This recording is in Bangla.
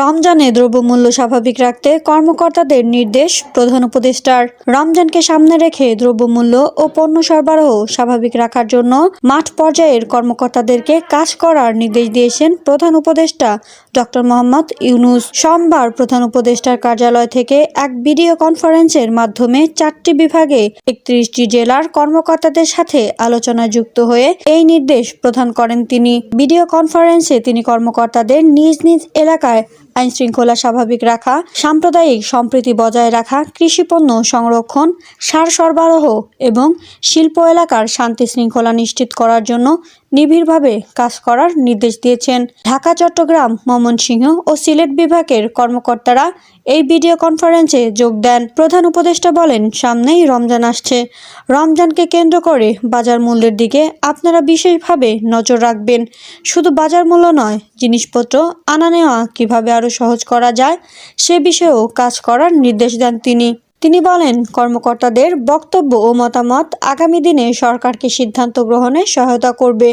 রমজানে দ্রব্যমূল্য স্বাভাবিক রাখতে কর্মকর্তাদের নির্দেশ প্রধান উপদেষ্টার। রমজানকে সামনে রেখে দ্রব্যমূল্য ও পণ্য সরবরাহ স্বাভাবিক রাখার জন্য মাঠ পর্যায়ের কর্মকর্তাদেরকে কাজ করার নির্দেশ দিয়েছেন প্রধান উপদেষ্টা ডক্টর মোহাম্মদ ইউনুস। সোমবার প্রধান উপদেষ্টার কার্যালয় থেকে এক ভিডিও কনফারেন্সের মাধ্যমে চারটি বিভাগে একত্রিশটি জেলার কর্মকর্তাদের সাথে আলোচনা যুক্ত হয়ে এই নির্দেশ প্রদান করেন তিনি। ভিডিও কনফারেন্সে তিনি কর্মকর্তাদের নিজ নিজ এলাকায় আইন শৃঙ্খলা স্বাভাবিক রাখা, সাম্প্রদায়িক সম্প্রীতি বজায় রাখা কৃষিপণ্য সংরক্ষণ, সার সরবরাহ এবং শিল্প এলাকার শান্তি শৃঙ্খলা নিশ্চিত করার জন্য নিবিড়ভাবে কাজ করার নির্দেশ দিয়েছেন। ঢাকা, চট্টগ্রাম, ময়মনসিংহ ও সিলেট বিভাগের কর্মকর্তারা এই ভিডিও কনফারেন্সে যোগ দেন প্রধান উপদেষ্টা বলেন, সামনেই রমজান আসছে। রমজানকে কেন্দ্র করে বাজার মূল্যের দিকে আপনারা বিশেষভাবে নজর রাখবেন। শুধু বাজার মূল্য নয়, জিনিসপত্র আনা নেওয়া কীভাবে আরও সহজ করা যায়, সে বিষয়েও কাজ করার নির্দেশ দেন তিনি। তিনি বলেন, কর্মকর্তাদের বক্তব্য ও মতামত আগামী দিনে সরকারকে সিদ্ধান্ত গ্রহণে সহায়তা করবে।